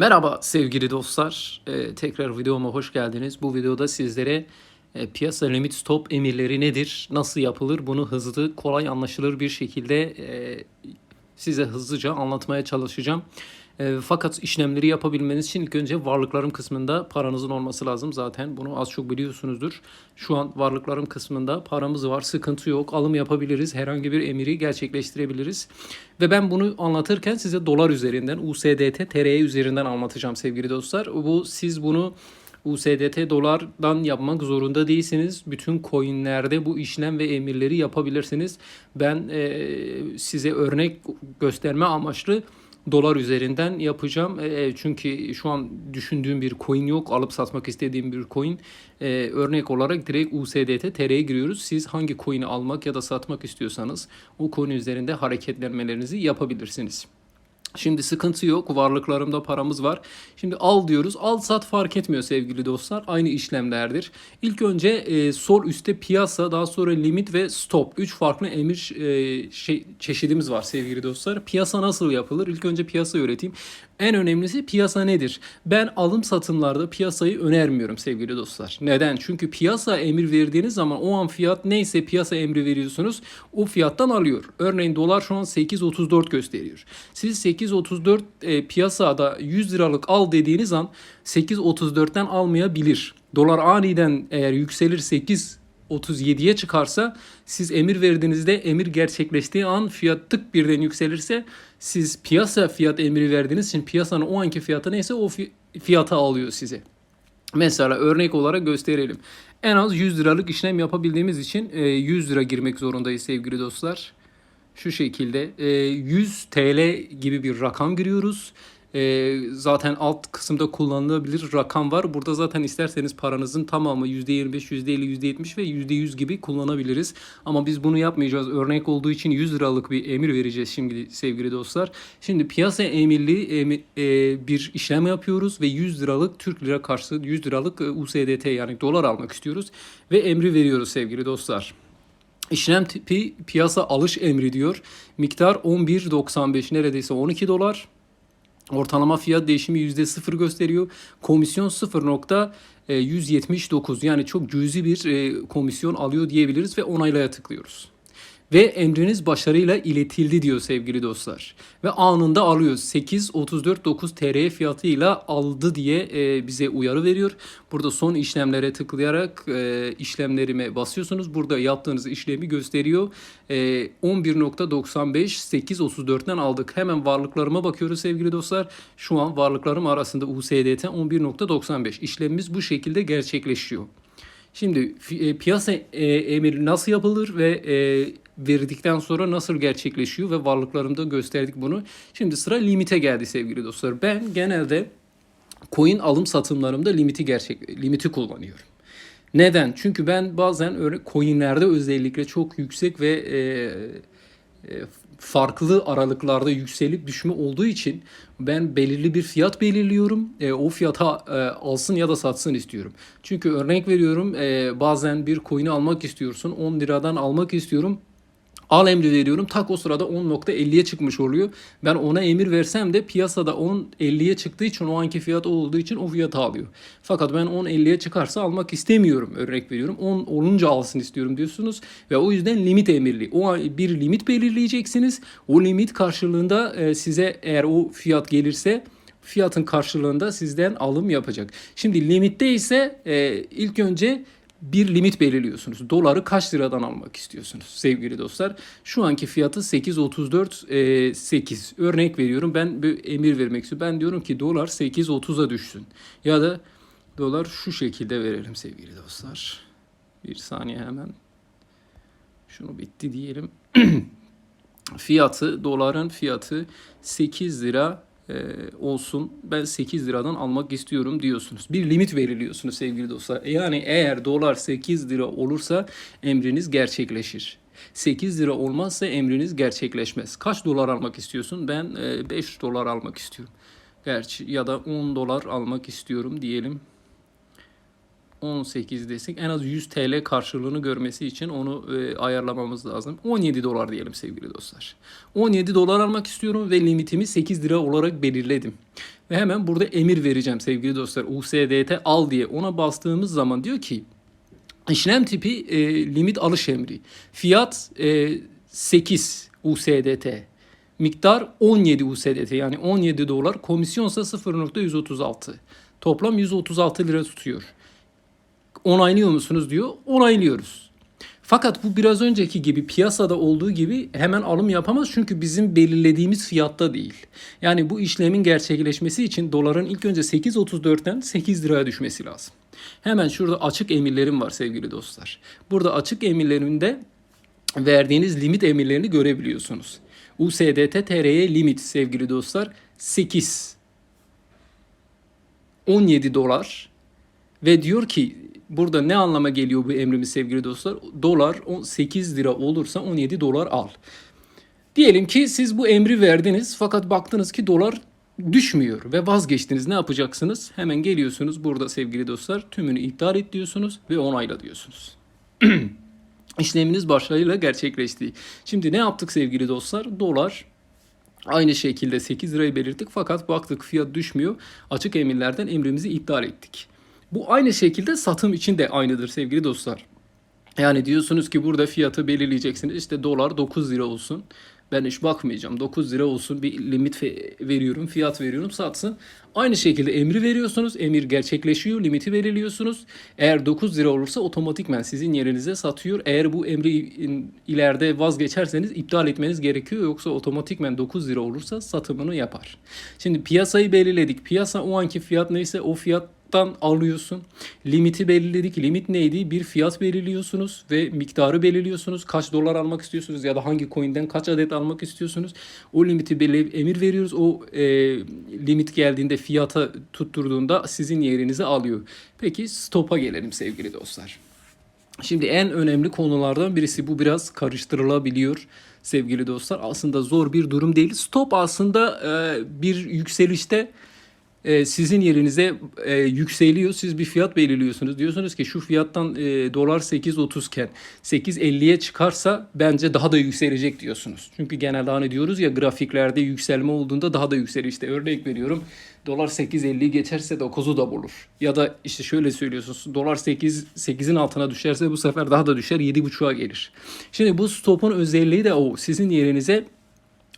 Merhaba sevgili dostlar. Ee, tekrar videoma hoş geldiniz. Bu videoda sizlere e, piyasa limit stop emirleri nedir, nasıl yapılır bunu hızlı, kolay anlaşılır bir şekilde e, size hızlıca anlatmaya çalışacağım. E, fakat işlemleri yapabilmeniz için ilk önce varlıklarım kısmında paranızın olması lazım. Zaten bunu az çok biliyorsunuzdur. Şu an varlıklarım kısmında paramız var, sıkıntı yok. Alım yapabiliriz, herhangi bir emiri gerçekleştirebiliriz. Ve ben bunu anlatırken size dolar üzerinden, USDT, TR üzerinden anlatacağım sevgili dostlar. Bu siz bunu USDT dolardan yapmak zorunda değilsiniz. Bütün coinlerde bu işlem ve emirleri yapabilirsiniz. Ben e, size örnek gösterme amaçlı dolar üzerinden yapacağım. E, çünkü şu an düşündüğüm bir coin yok. Alıp satmak istediğim bir coin. E, örnek olarak direkt USDT TR'ye giriyoruz. Siz hangi coin'i almak ya da satmak istiyorsanız o coin üzerinde hareketlenmelerinizi yapabilirsiniz. Şimdi sıkıntı yok. Varlıklarımda paramız var. Şimdi al diyoruz. Al sat fark etmiyor sevgili dostlar. Aynı işlemlerdir. İlk önce e, sol üstte piyasa, daha sonra limit ve stop. Üç farklı emir e, şey, çeşidimiz var sevgili dostlar. Piyasa nasıl yapılır? İlk önce piyasa öğreteyim. En önemlisi piyasa nedir? Ben alım satımlarda piyasayı önermiyorum sevgili dostlar. Neden? Çünkü piyasa emir verdiğiniz zaman o an fiyat neyse piyasa emri veriyorsunuz o fiyattan alıyor. Örneğin dolar şu an 8.34 gösteriyor. Siz 8.34 e, piyasada 100 liralık al dediğiniz an 8.34'ten almayabilir. Dolar aniden eğer yükselir 8 37'ye çıkarsa siz emir verdiğinizde emir gerçekleştiği an fiyat tık birden yükselirse siz piyasa fiyat emri verdiğiniz için piyasanın o anki fiyatı neyse o fiyata alıyor size. Mesela örnek olarak gösterelim. En az 100 liralık işlem yapabildiğimiz için 100 lira girmek zorundayız sevgili dostlar. Şu şekilde 100 TL gibi bir rakam giriyoruz e, zaten alt kısımda kullanılabilir rakam var. Burada zaten isterseniz paranızın tamamı %25, %50, %70 ve %100 gibi kullanabiliriz. Ama biz bunu yapmayacağız. Örnek olduğu için 100 liralık bir emir vereceğiz şimdi sevgili dostlar. Şimdi piyasa emirli emir, e, bir işlem yapıyoruz ve 100 liralık Türk lira karşı 100 liralık e, USDT yani dolar almak istiyoruz ve emri veriyoruz sevgili dostlar. İşlem tipi piyasa alış emri diyor. Miktar 11.95 neredeyse 12 dolar. Ortalama fiyat değişimi %0 gösteriyor. Komisyon 0.179 yani çok cüzi bir e, komisyon alıyor diyebiliriz ve onaylaya tıklıyoruz. Ve emriniz başarıyla iletildi diyor sevgili dostlar. Ve anında alıyor. 8.34.9 TR fiyatıyla aldı diye e, bize uyarı veriyor. Burada son işlemlere tıklayarak e, işlemlerime basıyorsunuz. Burada yaptığınız işlemi gösteriyor. E, 11.95 8.34'ten aldık. Hemen varlıklarıma bakıyoruz sevgili dostlar. Şu an varlıklarım arasında USDT 11.95. İşlemimiz bu şekilde gerçekleşiyor. Şimdi e, piyasa e, emiri nasıl yapılır ve e, verdikten sonra nasıl gerçekleşiyor ve varlıklarımda gösterdik bunu. Şimdi sıra limite geldi sevgili dostlar. Ben genelde coin alım satımlarımda limiti gerçek limiti kullanıyorum. Neden? Çünkü ben bazen öyle coinlerde özellikle çok yüksek ve e, e, farklı aralıklarda yükselip düşme olduğu için ben belirli bir fiyat belirliyorum. E, o fiyata e, alsın ya da satsın istiyorum. Çünkü örnek veriyorum e, bazen bir coin'i almak istiyorsun 10 liradan almak istiyorum al emri veriyorum. Tak o sırada 10.50'ye çıkmış oluyor. Ben ona emir versem de piyasada 10.50'ye çıktığı için o anki fiyat olduğu için o fiyatı alıyor. Fakat ben 10.50'ye çıkarsa almak istemiyorum örnek veriyorum. 10 olunca alsın istiyorum diyorsunuz ve o yüzden limit emirli. O bir limit belirleyeceksiniz. O limit karşılığında e, size eğer o fiyat gelirse fiyatın karşılığında sizden alım yapacak. Şimdi limitte ise e, ilk önce bir limit belirliyorsunuz. Doları kaç liradan almak istiyorsunuz sevgili dostlar? Şu anki fiyatı 8.34 e, 8. Örnek veriyorum ben bir emir vermek istiyorum. Ben diyorum ki dolar 8.30'a düşsün. Ya da dolar şu şekilde verelim sevgili dostlar. Bir saniye hemen. Şunu bitti diyelim. fiyatı doların fiyatı 8 lira e, olsun ben 8 liradan almak istiyorum diyorsunuz. Bir limit veriliyorsunuz sevgili dostlar. Yani eğer dolar 8 lira olursa emriniz gerçekleşir. 8 lira olmazsa emriniz gerçekleşmez. Kaç dolar almak istiyorsun? Ben 5 e, dolar almak istiyorum. Gerçi ya da 10 dolar almak istiyorum diyelim. 18 desek en az 100 TL karşılığını görmesi için onu e, ayarlamamız lazım. 17 dolar diyelim sevgili dostlar. 17 dolar almak istiyorum ve limitimi 8 lira olarak belirledim. Ve hemen burada emir vereceğim sevgili dostlar. USDT al diye ona bastığımız zaman diyor ki işlem tipi e, limit alış emri. Fiyat e, 8 USDT. Miktar 17 USDT yani 17 dolar. Komisyonsa 0.136. Toplam 136 lira tutuyor. Onaylıyor musunuz diyor. Onaylıyoruz. Fakat bu biraz önceki gibi piyasada olduğu gibi hemen alım yapamaz çünkü bizim belirlediğimiz fiyatta değil. Yani bu işlemin gerçekleşmesi için doların ilk önce 8.34'ten 8 liraya düşmesi lazım. Hemen şurada açık emirlerim var sevgili dostlar. Burada açık emirlerimde verdiğiniz limit emirlerini görebiliyorsunuz. USDT TR'ye limit sevgili dostlar 8 17 dolar ve diyor ki burada ne anlama geliyor bu emrimiz sevgili dostlar? Dolar 8 lira olursa 17 dolar al. Diyelim ki siz bu emri verdiniz fakat baktınız ki dolar düşmüyor ve vazgeçtiniz. Ne yapacaksınız? Hemen geliyorsunuz burada sevgili dostlar tümünü iptal et diyorsunuz ve onayla diyorsunuz. İşleminiz başarıyla gerçekleşti. Şimdi ne yaptık sevgili dostlar? Dolar Aynı şekilde 8 lirayı belirttik fakat baktık fiyat düşmüyor. Açık emirlerden emrimizi iptal ettik. Bu aynı şekilde satım için de aynıdır sevgili dostlar. Yani diyorsunuz ki burada fiyatı belirleyeceksiniz. İşte dolar 9 lira olsun. Ben hiç bakmayacağım. 9 lira olsun bir limit veriyorum, fiyat veriyorum, satsın. Aynı şekilde emri veriyorsunuz. Emir gerçekleşiyor, limiti belirliyorsunuz. Eğer 9 lira olursa otomatikmen sizin yerinize satıyor. Eğer bu emri ileride vazgeçerseniz iptal etmeniz gerekiyor. Yoksa otomatikmen 9 lira olursa satımını yapar. Şimdi piyasayı belirledik. Piyasa o anki fiyat neyse o fiyat fiyattan alıyorsun. Limiti belirledik. Limit neydi? Bir fiyat belirliyorsunuz ve miktarı belirliyorsunuz. Kaç dolar almak istiyorsunuz ya da hangi coin'den kaç adet almak istiyorsunuz. O limiti belirleyip emir veriyoruz. O e, limit geldiğinde fiyata tutturduğunda sizin yerinizi alıyor. Peki stop'a gelelim sevgili dostlar. Şimdi en önemli konulardan birisi bu biraz karıştırılabiliyor sevgili dostlar. Aslında zor bir durum değil. Stop aslında e, bir yükselişte e, sizin yerinize e, yükseliyor. Siz bir fiyat belirliyorsunuz. Diyorsunuz ki şu fiyattan e, dolar 8.30 iken 8.50'ye çıkarsa bence daha da yükselecek diyorsunuz. Çünkü genelde hani diyoruz ya grafiklerde yükselme olduğunda daha da yükselir. İşte örnek veriyorum dolar 8.50 geçerse 9'u da bulur. Ya da işte şöyle söylüyorsunuz dolar 8 8'in altına düşerse bu sefer daha da düşer 7.5'a gelir. Şimdi bu stopun özelliği de o. Sizin yerinize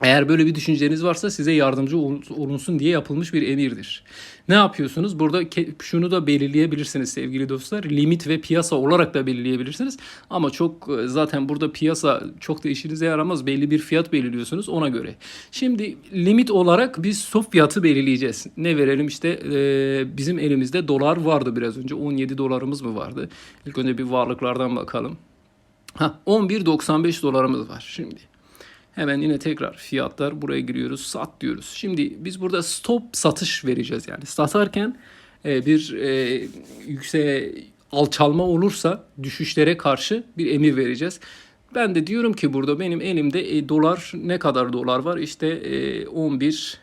eğer böyle bir düşünceniz varsa size yardımcı olunsun diye yapılmış bir emirdir. Ne yapıyorsunuz? Burada şunu da belirleyebilirsiniz sevgili dostlar. Limit ve piyasa olarak da belirleyebilirsiniz. Ama çok e, zaten burada piyasa çok da işinize yaramaz. Belli bir fiyat belirliyorsunuz ona göre. Şimdi limit olarak biz stop fiyatı belirleyeceğiz. Ne verelim işte e, bizim elimizde dolar vardı biraz önce. 17 dolarımız mı vardı? İlk önce bir varlıklardan bakalım. Ha 11.95 dolarımız var şimdi. Hemen yine tekrar fiyatlar buraya giriyoruz. Sat diyoruz. Şimdi biz burada stop satış vereceğiz yani. Satarken e, bir e, yüksek alçalma olursa düşüşlere karşı bir emir vereceğiz. Ben de diyorum ki burada benim elimde e, dolar ne kadar dolar var? İşte e, 11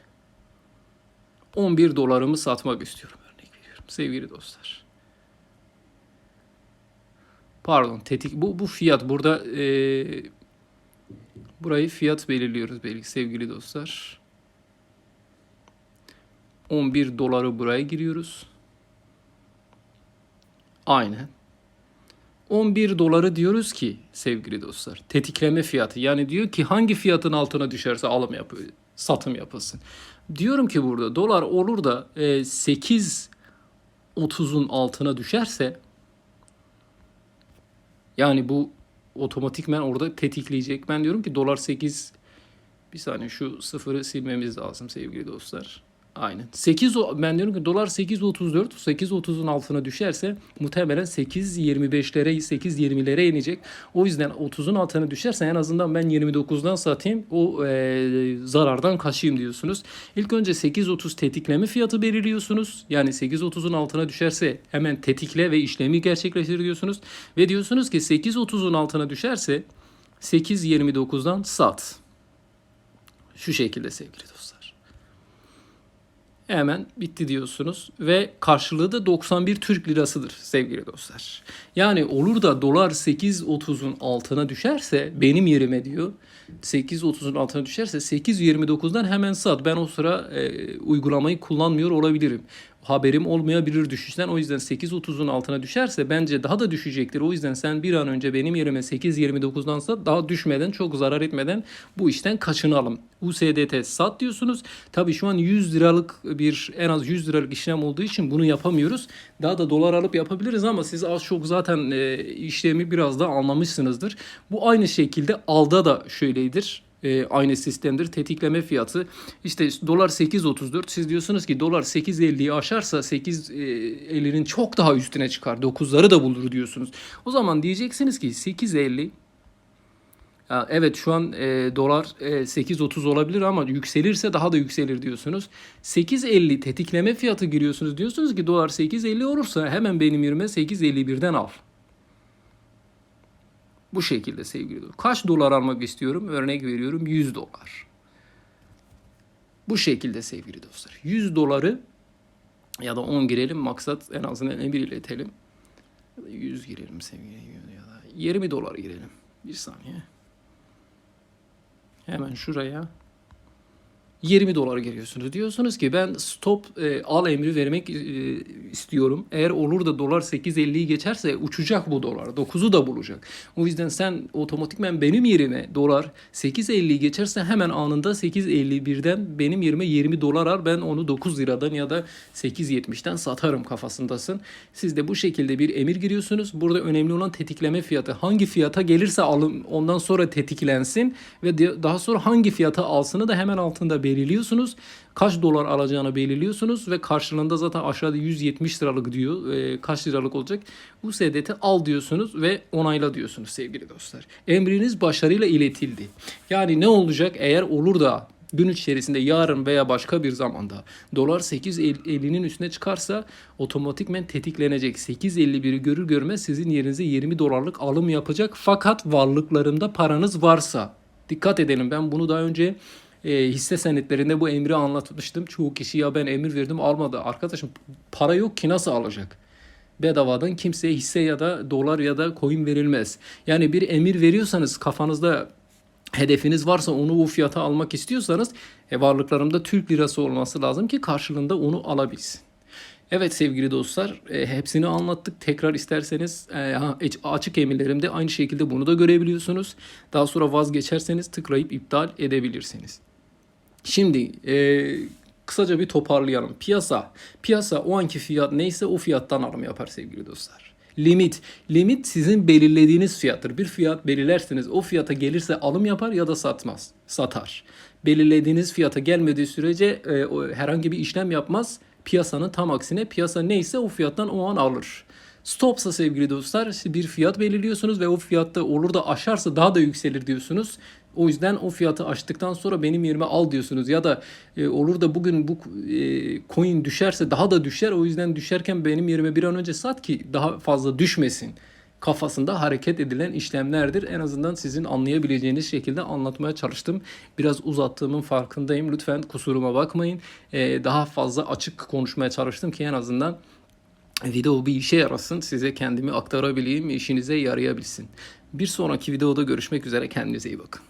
11 dolarımı satmak istiyorum örnek veriyorum sevgili dostlar. Pardon tetik bu bu fiyat burada e, Burayı fiyat belirliyoruz belki sevgili dostlar. 11 doları buraya giriyoruz. Aynen. 11 doları diyoruz ki sevgili dostlar tetikleme fiyatı yani diyor ki hangi fiyatın altına düşerse alım yapıyor satım yapılsın. Diyorum ki burada dolar olur da e, 8.30'un altına düşerse yani bu otomatikmen orada tetikleyecek. Ben diyorum ki dolar 8 bir saniye şu sıfırı silmemiz lazım sevgili dostlar. Aynen. 8 ben diyorum ki dolar 8.34 8.30'un altına düşerse muhtemelen 8.25'lere 8.20'lere inecek. O yüzden 30'un altına düşerse en azından ben 29'dan satayım o e, zarardan kaçayım diyorsunuz. İlk önce 8.30 tetikleme fiyatı belirliyorsunuz. Yani 8.30'un altına düşerse hemen tetikle ve işlemi gerçekleştir diyorsunuz. Ve diyorsunuz ki 8.30'un altına düşerse 8.29'dan sat. Şu şekilde sevgili dostlar. Hemen bitti diyorsunuz ve karşılığı da 91 Türk lirasıdır sevgili dostlar. Yani olur da dolar 8.30'un altına düşerse benim yerime diyor 8.30'un altına düşerse 8.29'dan hemen sat. Ben o sıra e, uygulamayı kullanmıyor olabilirim. Haberim olmayabilir düşüşten. O yüzden 8.30'un altına düşerse bence daha da düşecektir. O yüzden sen bir an önce benim yerime 8.29'dan sat. Daha düşmeden çok zarar etmeden bu işten kaçınalım. USDT sat diyorsunuz. Tabii şu an 100 liralık bir en az 100 liralık işlem olduğu için bunu yapamıyoruz. Daha da dolar alıp yapabiliriz ama siz az çok zaten e, işlemi biraz da anlamışsınızdır. Bu aynı şekilde alda da şöyledir e, aynı sistemdir. Tetikleme fiyatı işte dolar 8.34 siz diyorsunuz ki dolar 8.50'yi aşarsa 8.50'nin çok daha üstüne çıkar. 9'ları da bulur diyorsunuz. O zaman diyeceksiniz ki 8.50 ya evet şu an e, dolar e, 8.30 olabilir ama yükselirse daha da yükselir diyorsunuz. 8.50 tetikleme fiyatı giriyorsunuz. Diyorsunuz ki dolar 8.50 olursa hemen benim yerime 8.51'den al. Bu şekilde sevgili dostlar. Kaç dolar almak istiyorum? Örnek veriyorum 100 dolar. Bu şekilde sevgili dostlar. 100 doları ya da 10 girelim maksat en azından emir iletelim. Ya da 100 girelim sevgili ya da 20 dolar girelim. Bir saniye. Hemen şuraya 20 dolar giriyorsunuz. Diyorsunuz ki ben stop e, al emri vermek e, istiyorum. Eğer olur da dolar 8.50'yi geçerse uçacak bu dolar. 9'u da bulacak. O yüzden sen otomatikmen benim yerime dolar 8.50'yi geçerse hemen anında 8.51'den benim yerime 20 dolar al. Ben onu 9 liradan ya da 8.70'ten satarım kafasındasın. Siz de bu şekilde bir emir giriyorsunuz. Burada önemli olan tetikleme fiyatı. Hangi fiyata gelirse alım ondan sonra tetiklensin ve daha sonra hangi fiyata alsını da hemen altında belirliyorsunuz. Kaç dolar alacağını belirliyorsunuz ve karşılığında zaten aşağıda 170 liralık diyor. Ee, kaç liralık olacak? Bu sedeti al diyorsunuz ve onayla diyorsunuz sevgili dostlar. Emriniz başarıyla iletildi. Yani ne olacak eğer olur da gün içerisinde yarın veya başka bir zamanda dolar 8.50'nin üstüne çıkarsa otomatikmen tetiklenecek. 8.51'i görür görmez sizin yerinize 20 dolarlık alım yapacak. Fakat varlıklarında paranız varsa dikkat edelim ben bunu daha önce e, hisse senetlerinde bu emri anlatmıştım. Çoğu kişi ya ben emir verdim almadı. Arkadaşım para yok ki nasıl alacak? Bedavadan kimseye hisse ya da dolar ya da coin verilmez. Yani bir emir veriyorsanız kafanızda hedefiniz varsa onu o fiyata almak istiyorsanız e, varlıklarımda Türk lirası olması lazım ki karşılığında onu alabilsin. Evet sevgili dostlar e, hepsini anlattık. Tekrar isterseniz e, açık emirlerimde aynı şekilde bunu da görebiliyorsunuz. Daha sonra vazgeçerseniz tıklayıp iptal edebilirsiniz. Şimdi e, kısaca bir toparlayalım. Piyasa. Piyasa o anki fiyat neyse o fiyattan alım yapar sevgili dostlar. Limit. Limit sizin belirlediğiniz fiyattır. Bir fiyat belirlerseniz o fiyata gelirse alım yapar ya da satmaz. Satar. Belirlediğiniz fiyata gelmediği sürece e, o, herhangi bir işlem yapmaz. Piyasanın tam aksine piyasa neyse o fiyattan o an alır. Stopsa sevgili dostlar bir fiyat belirliyorsunuz ve o fiyatta olur da aşarsa daha da yükselir diyorsunuz. O yüzden o fiyatı aştıktan sonra benim yerime al diyorsunuz ya da e, olur da bugün bu e, coin düşerse daha da düşer. O yüzden düşerken benim yerime bir an önce sat ki daha fazla düşmesin kafasında hareket edilen işlemlerdir. En azından sizin anlayabileceğiniz şekilde anlatmaya çalıştım. Biraz uzattığımın farkındayım. Lütfen kusuruma bakmayın. E, daha fazla açık konuşmaya çalıştım ki en azından video bir işe yarasın. Size kendimi aktarabileyim, işinize yarayabilsin. Bir sonraki videoda görüşmek üzere. Kendinize iyi bakın.